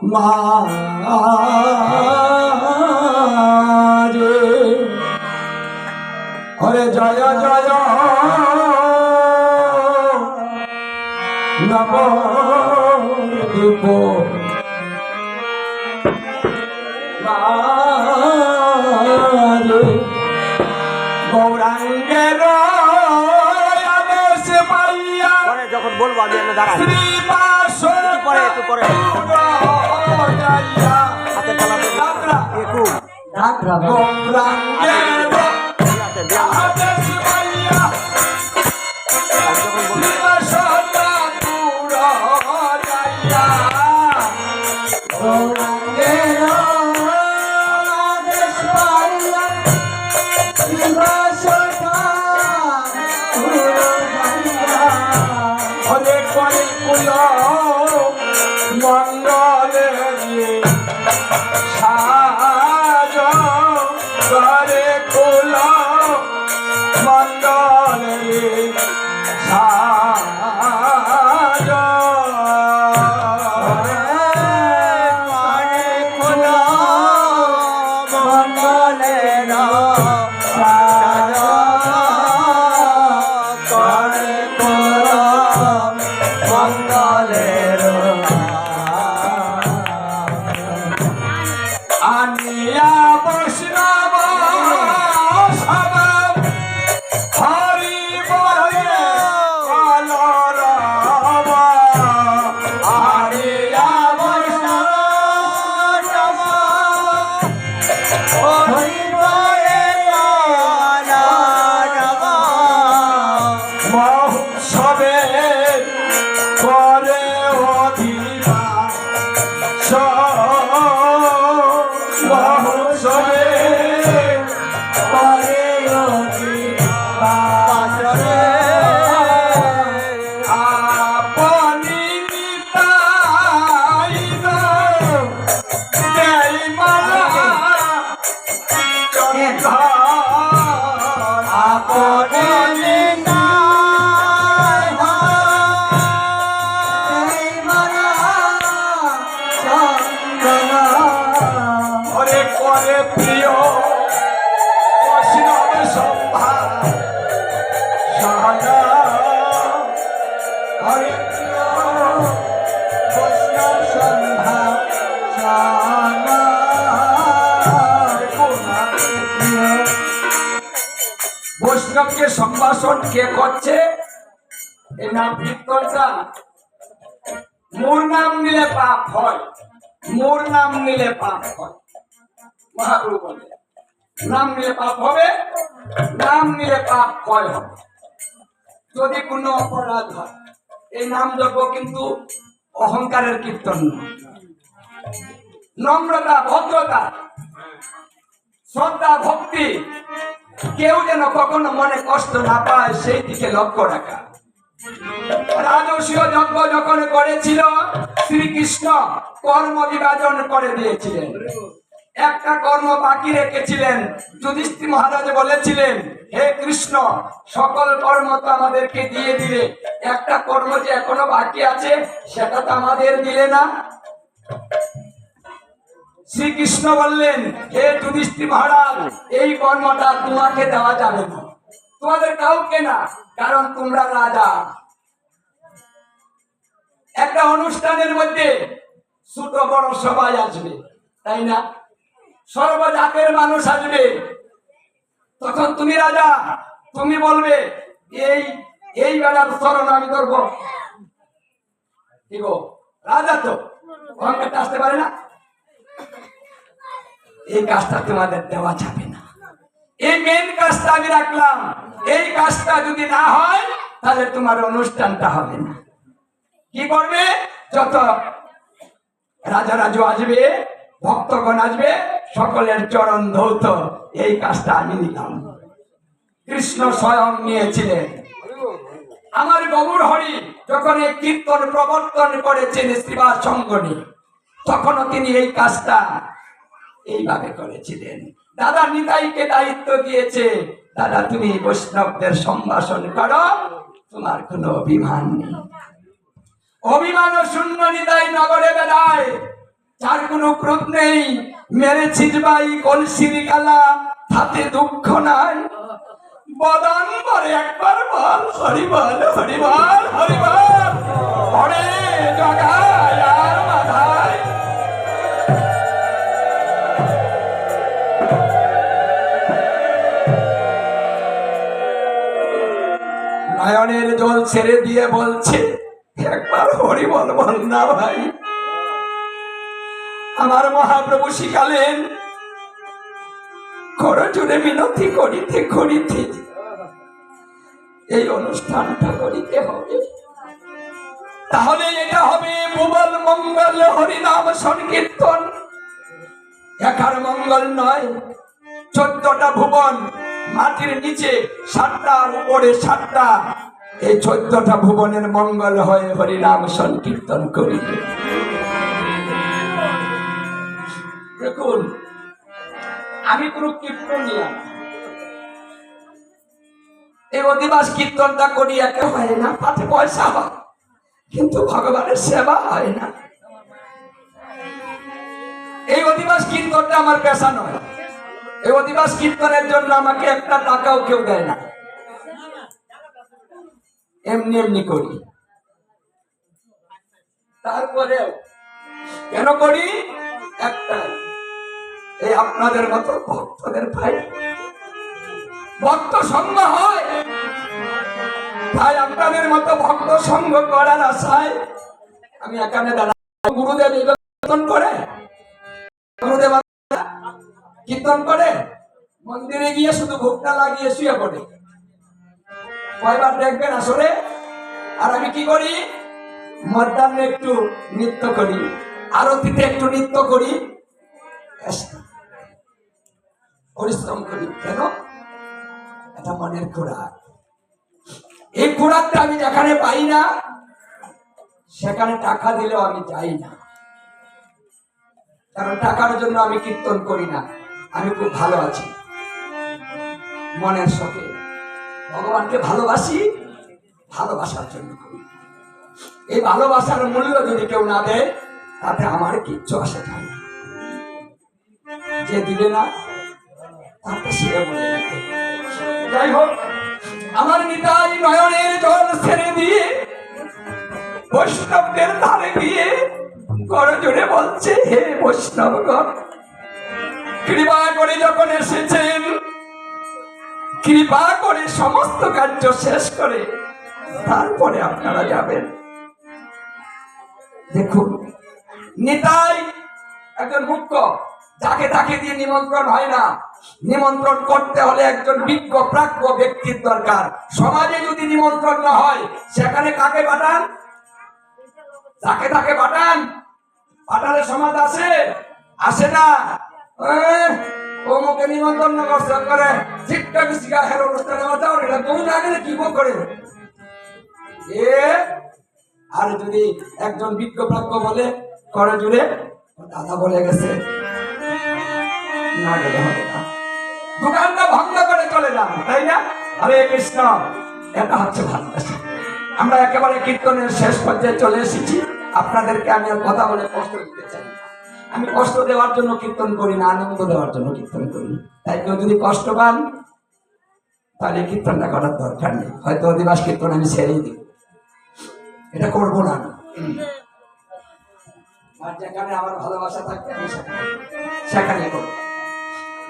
মারে হরে জয় জয় নব দীপ গৌরাঙ্গের বলব আমি এনে দাঁড়াই। পরে, একটু পরে। হাতে আদেশ সাজ করে বৈষ্ণবকে সম্ভাষণ কে করছে? এই নাম কীর্তনটা। মোর নাম নিলে পাপ হয়, মোর নাম নিলে পাপ হয়। মহাপ্রভু বলে, নাম নিলে পাপ হবে, নাম নিলে পাপ ক্ষয় হবে। যদি কোনো অপরাধ হয় এই নাম যজ্ঞ কিন্তু অহংকারের কীর্তন নম্রতা, ভদ্রতা, শ্রদ্ধা, ভক্তি কেউ যেন কখনো মনে কষ্ট না পায়, সেই দিকে লক্ষ্য রাখা। রাজস্বীয় যজ্ঞ যখন করেছিল, শ্রীকৃষ্ণ কর্ম বিভাজন করে দিয়েছিলেন। একটা কর্ম বাকি রেখেছিলেন, যুধিষ্ঠির মহারাজ বলেছিলেন হে কৃষ্ণ, সকল কর্ম তো আমাদেরকে দিয়ে দিলে। একটা কর্ম যে এখনও বাকি আছে, সেটা তো আমাদের দিলে না। শ্রীকৃষ্ণ বললেন, হে যুধিষ্ঠির মহারাজ, এই কর্মটা তোমাকে দেওয়া যাবে না। তোমাদের কাউকে না, কারণ তোমরা রাজা। একটা অনুষ্ঠানের মধ্যে ছোট বড় সবাই আসবে, তাই না? সর্বজাতের মানুষ আসবে তখন তুমি রাজা, তুমি বলবে, এই এই বেলার স্মরণ আমি করব রাজা তো অহংকারটা আসতে পারে না। এই কাজটা তোমাদের দেওয়া যাবে না। এই মেন কাজটা আমি রাখলাম। এই কাজটা যদি না হয়, তাহলে তোমার অনুষ্ঠানটা হবে না। কি করবে? যত রাজা রাজু আসবে ভক্তগণ আসবে, সকলের চরণ ধৌত। এই কাজটা আমি নিলাম। কৃষ্ণ স্বয়ং নিয়েছিলেন। আমার গবুর হরি যখন এই কীর্তন প্রবর্তন করেছেন শ্রীবাস সঙ্গনী তখনও তিনি এই কাজটা এইভাবে করেছিলেন। দাদা নিতাইকে দায়িত্ব দিয়েছে, দাদা, তুমি বৈষ্ণবদের সম্ভাষণ করো, তোমার কোনো অভিমান নেই। অভিমান শূন্য নিতাই নগরে বেড়ায়। কোনো ক্রোধ নেই, মেরেছিস ভাই কলসির গালা হাতে দুঃখ নাই। বদন একবার বল, হরি বল হরি বল হরি বল। হরে নয়নের জল ছেড়ে দিয়ে বলছে, একবার হরি বল বল না ভাই। আমার মহাপ্রভু শিখালেন করজুড়ে মিনতি করিতে করিতে। এই অনুষ্ঠানটা করিতে হবে। তাহলে এটা হবে মুবল মঙ্গল, হরিনাম সংকীর্তন। একার মঙ্গল নয়, চোদ্দটা ভুবন, মাটির নিচে সাতটার উপরে সাতটা। এই চোদ্দটা ভুবনের মঙ্গল হয়ে হরিনাম সংকীর্তন করিবে দেখুন, আমি কোনো কীর্তন নিলাম। এই অধিবাস কীর্তনটা করি একে হয় না, পাতে পয়সা হয়, কিন্তু ভগবানের সেবা হয় না। এই অধিবাস কীর্তনটা আমার পেশা নয়। এই অধিবাস কীর্তনের জন্য আমাকে একটা টাকাও কেউ দেয় না। এমনি এমনি করি। তারপরেও কেন করি? একটা আপনাদের মতো ভক্তদের ভাই। ভক্ত সঙ্গ হয়। তাই আপনাদের মতো ভক্ত সঙ্গ করার আশায় আমি এখানে দাঁড়া গুরুদেব কীর্তন করে। গুরুদেব কীর্তন করে। মন্দিরে গিয়ে শুধু ভোগটা লাগিয়ে শুয়ে পড়ে। কয়বার দেখবেন আসলে আর আমি কি করি? মধ্যাহ্নে একটু নৃত্য করি। আরতিতে একটু নৃত্য করি। পরিশ্রম করি। কেন? এটা মনের খোরাক। এই খোরাকটা আমি যেখানে পাই না, সেখানে টাকা দিলেও আমি যাই না। কারণ টাকার জন্য আমি কীর্তন করি না। আমি খুব ভালো আছি। মনের শখে ভগবানকে ভালোবাসি, ভালোবাসার জন্য করি। এই ভালোবাসার মূল্য যদি কেউ না দেয়, তাতে আমার কিচ্ছু আসে যায় যে দিবে না যাই হোক, আমার নিতাই নয়নের জল ছেড়ে দিয়ে, বৈষ্ণবদের ধারে গিয়ে করজোরে বলছে, হে বৈষ্ণবগণ, কৃপা করে যখন এসেছেন, কৃপা করে সমস্ত কার্য শেষ করে তারপরে আপনারা যাবেন। দেখুন, নিতাই একজন মুখ্য যাকে তাকে দিয়ে নিমন্ত্রণ হয় না। নিমন্ত্রণ করতে হলে একজন বিজ্ঞ প্রাজ্ঞ ব্যক্তির দরকার। সমাজে যদি নিমন্ত্রণ না হয় সেখানে কাকে পাঠান? তাকে তাকে পাঠান? পাঠালে সমাজ আসে আসে না। এহ, অমুকে নিমন্ত্রণ না করে ঠিকঠাক শিখা হের অনুষ্ঠানে এটা তুমি না গেলে কি করে? এ আর যদি একজন বিজ্ঞ প্রাজ্ঞ বলে করে জুড়ে দাদা বলে গেছে না গেলে হবে না দোকানটা ভঙ্গ করে চলে যান তাই না? হরে কৃষ্ণ, এটা হচ্ছে ভালোবাসা। আমরা একেবারে কীর্তনের শেষ পর্যায়ে চলে এসেছি। আপনাদেরকে আমি আর কথা বলে কষ্ট দিতে চাই আমি কষ্ট দেওয়ার জন্য কীর্তন করি না, আনন্দ দেওয়ার জন্য কীর্তন করি তাই কেউ যদি কষ্ট পান, তাহলে কীর্তনটা করার দরকার নেই। হয়তো অধিবাস কীর্তন আমি ছেড়েই দিই। এটা করব না। আর যেখানে আমার ভালোবাসা থাকবে, আমি সেখানে। করব।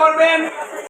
করবেন